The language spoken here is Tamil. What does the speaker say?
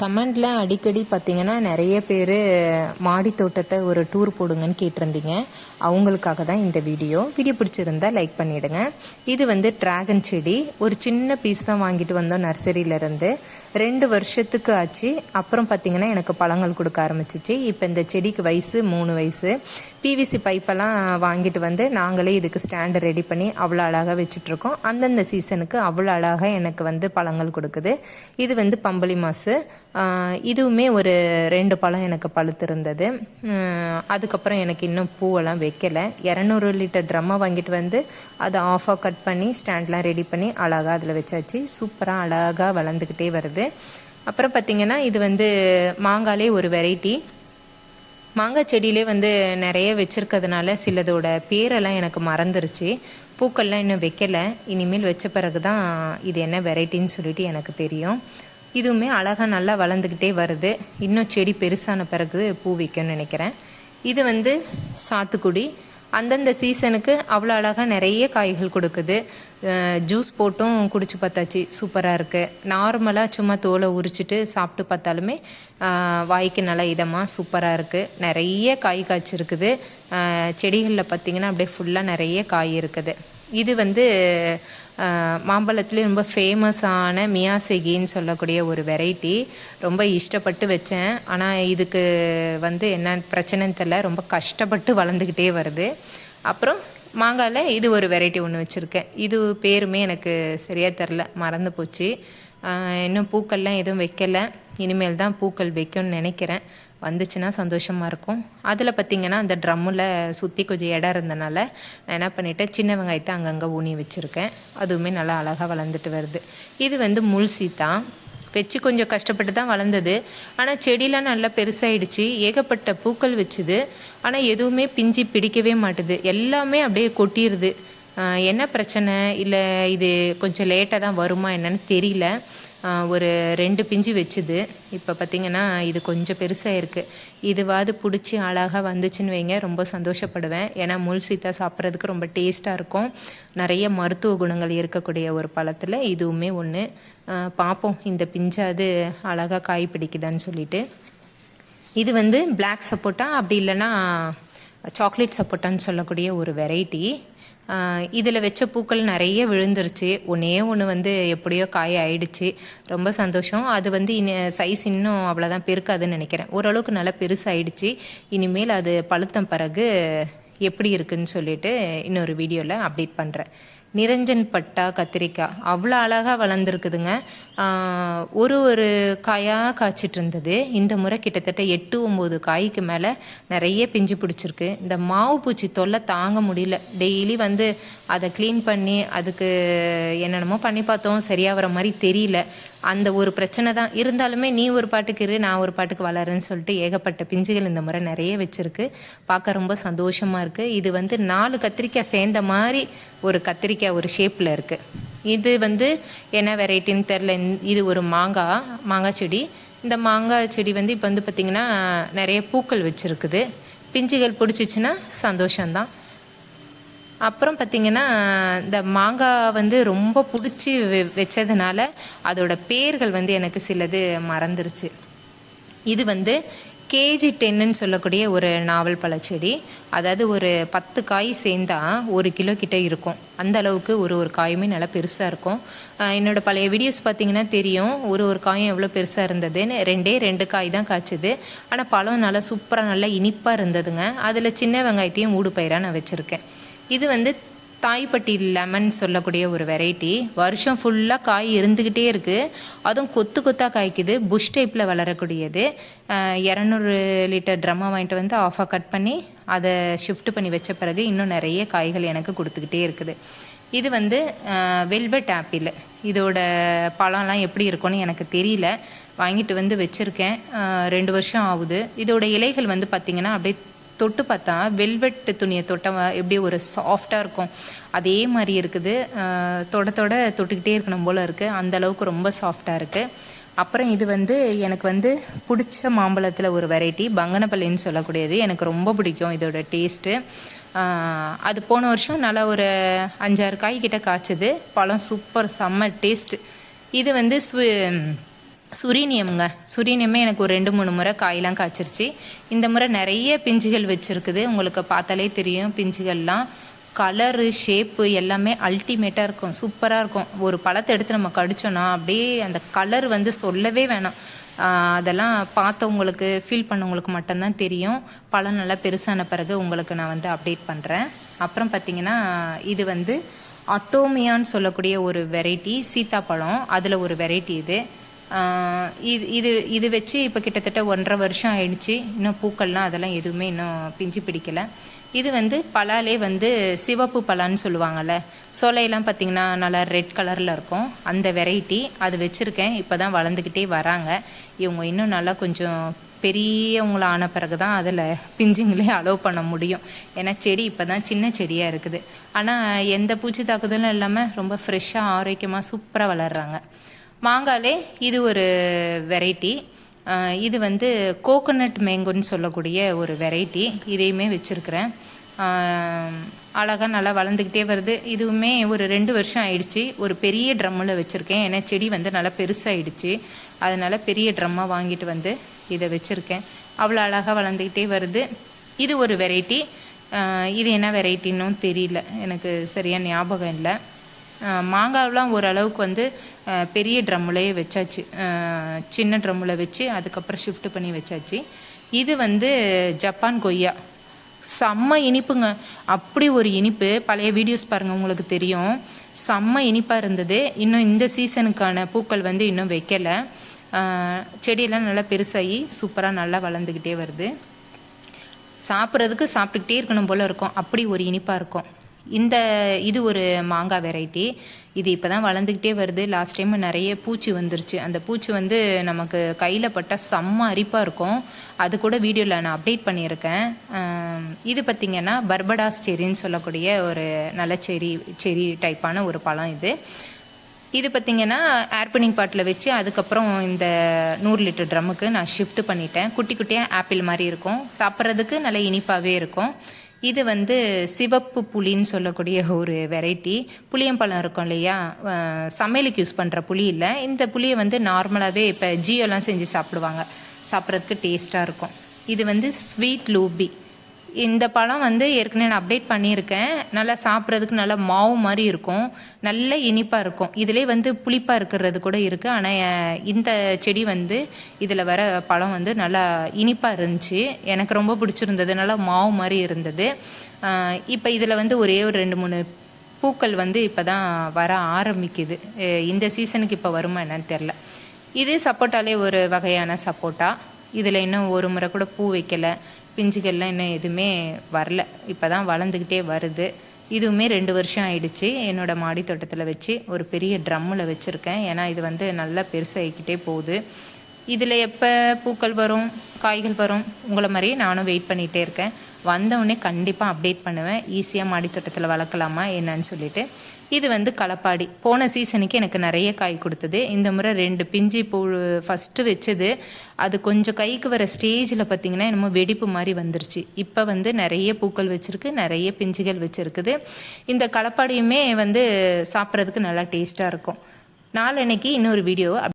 கமெண்டில் அடிக்கடி பார்த்தீங்கன்னா நிறைய பேர் மாடி தோட்டத்தை ஒரு டூர் போடுங்கன்னு கேட்டிருந்தீங்க. அவங்களுக்காக தான் இந்த வீடியோ வீடியோ பிடிச்சிருந்தா லைக் பண்ணிவிடுங்க இது வந்து டிராகன் செடி. ஒரு சின்ன பீஸ் தான் வாங்கிட்டு வந்தோம் நர்சரியிலேருந்து ரெண்டு வருஷத்துக்கு ஆச்சு. அப்புறம் பார்த்தீங்கன்னா எனக்கு பழங்கள் கொடுக்க ஆரம்பிச்சிச்சு. இப்போ இந்த செடிக்கு வயசு மூணு வயசு. பிவிசி பைப்பெல்லாம் வாங்கிட்டு வந்து நாங்களே இதுக்கு ஸ்டாண்டு ரெடி பண்ணி அவ்வளோ அழகாக வச்சுட்ருக்கோம். அந்தந்த சீசனுக்கு அவ்வளோ அழகாக எனக்கு வந்து பழங்கள் கொடுக்குது. இது வந்து பம்பளி மாசு. இதுவுமே ஒரு ரெண்டு பழம் எனக்கு பழுத்திருந்தது. அதுக்கப்புறம் எனக்கு இன்னும் பூவெல்லாம் வைக்கலை. இரநூறு லிட்டர் ட்ரம்மை வாங்கிட்டு வந்து அதை ஆஃபாக கட் பண்ணி ஸ்டாண்ட்லாம் ரெடி பண்ணி அழகாக அதில் வச்சாச்சு. சூப்பராக அழகாக வளர்ந்துக்கிட்டே வருது. அப்புறம் பார்த்திங்கன்னா இது வந்து மாங்காலே ஒரு வெரைட்டி மாங்காய் செடியிலே வந்து நிறைய வச்சுருக்கிறதுனால சிலதோட பேரெல்லாம் எனக்கு மறந்துருச்சு. பூக்கள்லாம் இன்னும் வைக்கல. இனிமேல் வச்ச பிறகு தான் இது என்ன வெரைட்டின்னு சொல்லிட்டு எனக்கு தெரியும். இதுவுமே அழகாக நல்லா வளர்ந்துக்கிட்டே வருது. இன்னும் செடி பெருசான பிறகு பூ வைக்கும்னு நினைக்கிறேன். இது வந்து சாத்துக்குடி. அந்தந்த சீசனுக்கு அவ்வளோ அழகாக நிறைய காய்கள் கொடுக்குது. ஜூஸ் போட்டும் குடிச்சு பார்த்தாச்சு. சூப்பராக இருக்குது நார்மலாக சும்மா தோலை உரிச்சிட்டு சாப்பிட்டு பார்த்தாலுமே வாய்க்கு நல்லா இதமாக சூப்பராக இருக்குது நிறைய காய் காய்ச்சிருக்குது. செடிகளில் பார்த்திங்கன்னா அப்படியே ஃபுல்லாக நிறைய காய் இருக்குது. இது வந்து மாம்பழத்துலேயும் ரொம்ப ஃபேமஸான மியாசெகின்னு சொல்லக்கூடிய ஒரு வெரைட்டி ரொம்ப இஷ்டப்பட்டு வச்சேன். ஆனால் இதுக்கு வந்து என்ன பிரச்சனைன்னு தெரில ரொம்ப கஷ்டப்பட்டு வளர்ந்துக்கிட்டே வருது. அப்புறம் மாங்காயில் இது ஒரு வெரைட்டி ஒன்று வச்சுருக்கேன். இது பேருமே எனக்கு சரியாக தெரில மறந்து போச்சு. இன்னும் பூக்கள்லாம் எதுவும் வைக்கல. இனிமேல் தான் பூக்கள் வைக்கும்னு நினைக்கிறேன். வந்துச்சுன்னா சந்தோஷமாக இருக்கும். அதில் பார்த்திங்கன்னா அந்த ட்ரம்மில் சுற்றி கொஞ்சம் இடம் இருந்தனால நான் என்ன பண்ணிட்டேன் சின்ன வெங்காயத்தை அங்கங்கே ஊனி வச்சுருக்கேன். அதுவுமே நல்லா அழகாக வளர்ந்துட்டு வருது. இது வந்து முள் சீத்தா. வச்சு கொஞ்சம் கஷ்டப்பட்டு தான் வளர்ந்தது. ஆனால் செடியெலாம் நல்லா பெருசாகிடுச்சு ஏகப்பட்ட பூக்கள் வச்சுது. ஆனால் எதுவுமே பிஞ்சு பிடிக்கவே மாட்டுது. எல்லாமே அப்படியே கொட்டிடுது என்ன பிரச்சனை? இல்லை இது கொஞ்சம் லேட்டாக தான் வருமா என்னன்னு தெரியல. ஒரு ரெண்டு பிஞ்சு வச்சுது. இப்போ பார்த்திங்கன்னா இது கொஞ்சம் பெருசாக இருக்குது இதுவாது பிடிச்சி அழகாக வந்துச்சுன்னு வைங்க ரொம்ப சந்தோஷப்படுவேன். ஏன்னா முள் சீத்தா சாப்பிட்றதுக்கு ரொம்ப டேஸ்ட்டாக இருக்கும். நிறைய மருத்துவ குணங்கள் இருக்கக்கூடிய ஒரு பழத்தில் இதுவுமே ஒன்று பார்ப்போம் இந்த பிஞ்சாவது அழகாக காய் பிடிக்குதான்னு சொல்லிட்டு. இது வந்து பிளாக் சப்போட்டா அப்படி இல்லைன்னா சாக்லேட் சப்போட்டான்னு சொல்லக்கூடிய ஒரு வெரைட்டி இதில் வச்ச பூக்கள் நிறைய விழுந்துருச்சு. ஒன்றே ஒன்று வந்து எப்படியோ காய ஆயிடுச்சு ரொம்ப சந்தோஷம். அது வந்து இனி சைஸ் இன்னும் அவ்வளோதான் பெருக்காதுன்னு நினைக்கிறேன். ஓரளவுக்கு நல்லா பெருசாகிடுச்சு இனிமேல் அது பழுத்தம் பிறகு எப்படி இருக்குன்னு சொல்லிட்டு இன்னொரு வீடியோவில் அப்டேட் பண்ணுறேன் நிரஞ்சன் பட்டா கத்திரிக்காய். அவ்வளோ அழகாக வளர்ந்துருக்குதுங்க. ஒரு ஒரு காயாக காய்ச்சிட்டு இருந்தது இந்த முறை கிட்டத்தட்ட எட்டு ஒம்பது காய்க்கு மேலே நிறைய பிஞ்சு பிடிச்சிருக்கு. இந்த மாவு பூச்சி தொல்லை தாங்க முடியல. டெய்லி வந்து அதை க்ளீன் பண்ணி அதுக்கு என்னென்னமோ பண்ணி பார்த்தோம். சரியாக வர மாதிரி தெரியல. அந்த ஒரு பிரச்சனை தான். இருந்தாலுமே நீ ஒரு பாட்டுக்கு இரு நான் ஒரு பாட்டுக்கு வளரேன்னு சொல்லிட்டு ஏகப்பட்ட பிஞ்சுகள் இந்த முறை நிறைய வச்சுருக்கு. பார்க்க ரொம்ப சந்தோஷமாக இருக்குது இது வந்து நாலு கத்திரிக்காய் சேர்ந்த மாதிரி ஒரு கத்திரிக்காய் ஒரு ஷேப்பில் இருக்குது இது வந்து என்ன வெரைட்டின்னு தெரில இது ஒரு மாங்காய் மாங்காய் செடி. இந்த மாங்காய் செடி வந்து இப்போ வந்து பார்த்திங்கன்னா நிறைய பூக்கள் வச்சுருக்குது. பிஞ்சுகள் பிடிச்சிச்சின்னா சந்தோஷம்தான். அப்புறம் பார்த்திங்கன்னா இந்த மாங்காய் வந்து ரொம்ப பிடிச்சி வெ- வச்சதுனால அதோட பேர்கள் வந்து எனக்கு சிலது மறந்துருச்சு. இது வந்து கேஜி டென்னுன்னு சொல்லக்கூடிய ஒரு நாவல் பழச்செடி அதாவது ஒரு பத்து காய் சேர்ந்தா ஒரு கிலோ கிட்டே இருக்கும். அந்த அளவுக்கு ஒரு ஒரு காயுமே நல்லா பெருசாக இருக்கும். என்னோடய என்னோட பழைய வீடியோஸ் பார்த்தீங்கன்னா தெரியும். ஒரு ஒரு காயும் எவ்வளோ பெருசாக இருந்ததுன்னு. ரெண்டே ரெண்டு காய் தான் காய்ச்சுது. ஆனால் பழம் நல்லா சூப்பராக நல்லா இனிப்பாக இருந்ததுங்க. அதில் சின்ன வெங்காயத்தையும் மூடு பயிராக நான் வச்சுருக்கேன். இது வந்து தாய்ப்பட்டி லெமன் சொல்லக்கூடிய ஒரு வெரைட்டி. வருஷம் ஃபுல்லாக காய் இருந்துக்கிட்டே இருக்குது அதுவும் கொத்து கொத்தாக காய்க்குது. புஷ் டைப்பில் வளரக்கூடியது. இரநூறு லிட்டர் ட்ரம்மை வாங்கிட்டு வந்து ஆஃபாக கட் பண்ணி அதை ஷிஃப்ட் பண்ணி வச்ச பிறகு இன்னும் நிறைய காய்கள் எனக்கு கொடுத்துக்கிட்டே இருக்குது. இது வந்து வெல்வெட் ஆப்பிள் இதோட பழம்லாம் எப்படி இருக்கும்னு எனக்கு தெரியல. வாங்கிட்டு வந்து வச்சுருக்கேன். ரெண்டு வருஷம் ஆகுது. இதோட இலைகள் வந்து பார்த்திங்கன்னா அப்படியே தொட்டு பார்த்தா வெல்வெட் துணியை தொட்ட எப்படி ஒரு சாஃப்டாக இருக்கும். அதே மாதிரி இருக்குது. தொட தொட தொட்டுக்கிட்டே இருக்கணும் போல் இருக்குது அந்த அளவுக்கு ரொம்ப சாஃப்டாக இருக்குது அப்புறம் இது வந்து எனக்கு வந்து பிடிச்ச மாம்பழத்தில் ஒரு வெரைட்டி பங்கனப்பள்ளின்னு சொல்லக்கூடியது. எனக்கு ரொம்ப பிடிக்கும் இதோட டேஸ்ட்டு அது போன வருஷம் நல்லா ஒரு அஞ்சாறு காய் கிட்ட காய்ச்சது. பழம் சூப்பர் செம்ம டேஸ்ட்டு இது வந்து ஸ்வீ சுரீனியம்ங்க. சுரீனியமே எனக்கு ஒரு ரெண்டு மூணு முறை காயெலாம் காய்ச்சிருச்சு. இந்த முறை நிறைய பிஞ்சுகள் வச்சுருக்குது. உங்களுக்கு பார்த்தாலே தெரியும் பிஞ்சுகள்லாம் கலரு ஷேப்பு எல்லாமே அல்டிமேட்டாக இருக்கும். சூப்பராக இருக்கும். ஒரு பழத்தை எடுத்து நம்ம கடிச்சோன்னா அப்படியே அந்த கலர் வந்து சொல்லவே வேணாம். அதெல்லாம் பார்த்தவங்களுக்கு ஃபீல் பண்ணவங்களுக்கு மட்டும்தான் தெரியும். பழம் நல்லா பெருசான பிறகு உங்களுக்கு நான் வந்து அப்டேட் பண்ணுறேன் அப்புறம் பார்த்தீங்கன்னா இது வந்து அட்டோமியான்னு சொல்லக்கூடிய ஒரு வெரைட்டி சீத்தாப்பழம். அதில் ஒரு வெரைட்டி இது. இது இது இது வச்சு இப்போ கிட்டத்தட்ட ஒன்றரை வருஷம் ஆயிடுச்சு. இன்னும் பூக்கள்லாம் அதெல்லாம் எதுவுமே இன்னும் பிஞ்சு பிடிக்கல. இது வந்து பலாலே வந்து சிவப்பு பலான்னு சொல்லுவாங்கள்ல சோலையெல்லாம் பார்த்தீங்கன்னா நல்லா ரெட் கலரில் இருக்கும். அந்த வெரைட்டி அது வச்சுருக்கேன். இப்போ தான் வளர்ந்துக்கிட்டே வராங்க. இவங்க இன்னும் நல்லா கொஞ்சம் பெரியவங்கள ஆன பிறகு தான் அதில் பிஞ்சுங்களே அலோவ் பண்ண முடியும். ஏன்னா செடி இப்போ தான் சின்ன செடியாக இருக்குது. ஆனால் எந்த பூச்சி தாக்குதலும் இல்லாமல் ரொம்ப ஃப்ரெஷ்ஷாக ஆரோக்கியமாக சூப்பராக வளர்கிறாங்க மாங்காலே இது ஒரு வெரைட்டி. இது வந்து கோகோனட் மேங்கோன்னு சொல்லக்கூடிய ஒரு வெரைட்டி. இதையுமே வச்சுருக்கிறேன். அழகாக நல்லா வளர்ந்துக்கிட்டே வருது. இதுவுமே ஒரு ரெண்டு வருஷம் ஆயிடுச்சு. ஒரு பெரிய ட்ரம்மில் வச்சுருக்கேன். ஏன்னா செடி வந்து நல்லா பெருசாகிடுச்சு அதனால் பெரிய ட்ரம்மாக வாங்கிட்டு வந்து இதை வச்சுருக்கேன். அவ்வளோ அழகாக வளர்ந்துக்கிட்டே வருது. இது ஒரு வெரைட்டி. இது என்ன வெரைட்டின்னும் தெரியல. எனக்கு சரியாக ஞாபகம் இல்லை. மாங்காவெலாம் ஓரளவுக்கு வந்து பெரிய ட்ரம்முலேயே வச்சாச்சு. சின்ன ட்ரம்மில் வச்சு அதுக்கப்புறம் ஷிஃப்ட் பண்ணி வச்சாச்சு. இது வந்து ஜப்பான் கொய்யா. செம்ம இனிப்புங்க. அப்படி ஒரு இனிப்பு. பழைய வீடியோஸ் பாருங்கள் உங்களுக்கு தெரியும். செம்ம இனிப்பாக இருந்தது. இன்னும் இந்த சீசனுக்கான பூக்கள் வந்து இன்னும் வைக்கலை. செடியெல்லாம் நல்லா பெருசாகி சூப்பராக நல்லா வளர்ந்துக்கிட்டே வருது. சாப்பிட்றதுக்கு சாப்பிட்டுக்கிட்டே இருக்கணும் போல் இருக்கும். அப்படி ஒரு இனிப்பாக இருக்கும். இந்த இது ஒரு மாங்காய் வெரைட்டி இது இப்போ தான் வளர்ந்துக்கிட்டே வருது. லாஸ்ட் டைம் நிறைய பூச்சி வந்துருச்சு. அந்த பூச்சி வந்து நமக்கு கையில் பட்டால் செம்ம அரிப்பாக இருக்கும். அது கூட வீடியோவில் நான் அப்டேட் பண்ணியிருக்கேன். இது பார்த்திங்கன்னா பர்படாஸ் செரின்னு சொல்லக்கூடிய ஒரு நல்ல செரி செரி டைப்பான ஒரு பழம் இது. இது பார்த்திங்கன்னா ஏர்பனிங் பாட்டில் வச்சு அதுக்கப்புறம் இந்த நூறு லிட்டர் ட்ரம்முக்கு நான் ஷிஃப்ட் பண்ணிட்டேன். குட்டி குட்டியாக ஆப்பிள் மாதிரி இருக்கும். சாப்பிட்றதுக்கு நல்ல இனிப்பாகவே இருக்கும். இது வந்து சிவப்பு புளின்னு சொல்லக்கூடிய ஒரு வெரைட்டி புளியம்பழம் இருக்கும் இல்லையா? சமையலுக்கு யூஸ் பண்ணுற புளி இல்லை. இந்த புளியை வந்து நார்மலாகவே இப்போ ஜியோலாம் செஞ்சு சாப்பிடுவாங்க. சாப்பிட்றதுக்கு டேஸ்ட்டாக இருக்கும். இது வந்து ஸ்வீட் லூபி இந்த பழம் வந்து ஏற்கனவே நான் அப்டேட் பண்ணியிருக்கேன். நல்லா சாப்பிட்றதுக்கு நல்லா மாவு மாதிரி இருக்கும். நல்ல இனிப்பாக இருக்கும். இதிலே வந்து புளிப்பாக இருக்கிறது கூட இருக்குது ஆனால் இந்த செடி வந்து இதில் வர பழம் வந்து நல்லா இனிப்பாக இருந்துச்சு. எனக்கு ரொம்ப பிடிச்சிருந்தது. நல்லா மாவு மாதிரி இருந்தது. இப்போ இதில் வந்து ஒரே ஒரு ரெண்டு மூணு பூக்கள் வந்து இப்போ தான் வர ஆரம்பிக்குது. இந்த சீசனுக்கு இப்போ வருமா என்னன்னு தெரில இது சப்போட்டாலே ஒரு வகையான சப்போட்டா. இதில் இன்னும் ஒரு முறை கூட பூ வைக்கலை. பிஞ்சுகள்லாம் இன்னும் எதுவுமே வரல. இப்போ தான் வளர்ந்துக்கிட்டே வருது. இதுவுமே ரெண்டு வருஷம் ஆயிடுச்சு. என்னோடய மாடி தோட்டத்தில் வச்சு ஒரு பெரிய ட்ரம்மில் வச்சுருக்கேன். ஏன்னா இது வந்து நல்லா பெருசாகிக்கிட்டே போகுது. இதில் எப்போ பூக்கள் வரும் காய்கள் வரும் உங்களை மாதிரியே நானும் வெயிட் பண்ணிகிட்டே இருக்கேன். வந்தவுடனே கண்டிப்பாக அப்டேட் பண்ணுவேன். ஈஸியாக மாடித்தோட்டத்தில் வளர்க்கலாமா என்னன்னு சொல்லிட்டு. இது வந்து களப்பாடி. போன சீசனுக்கு எனக்கு நிறைய காய் கொடுத்தது. இந்த முறை ரெண்டு பிஞ்சு பூ ஃபஸ்ட்டு வச்சது. அது கொஞ்சம் கைக்கு வர ஸ்டேஜில் பார்த்தீங்கன்னா என்னமோ வெடிப்பு மாதிரி வந்துருச்சு. இப்போ வந்து நிறைய பூக்கள் வச்சுருக்கு நிறைய பிஞ்சுகள் வச்சுருக்குது. இந்த களப்பாடியுமே வந்து சாப்பிட்றதுக்கு நல்லா டேஸ்ட்டாக இருக்கும். நாளன்னைக்கு இன்னொரு வீடியோ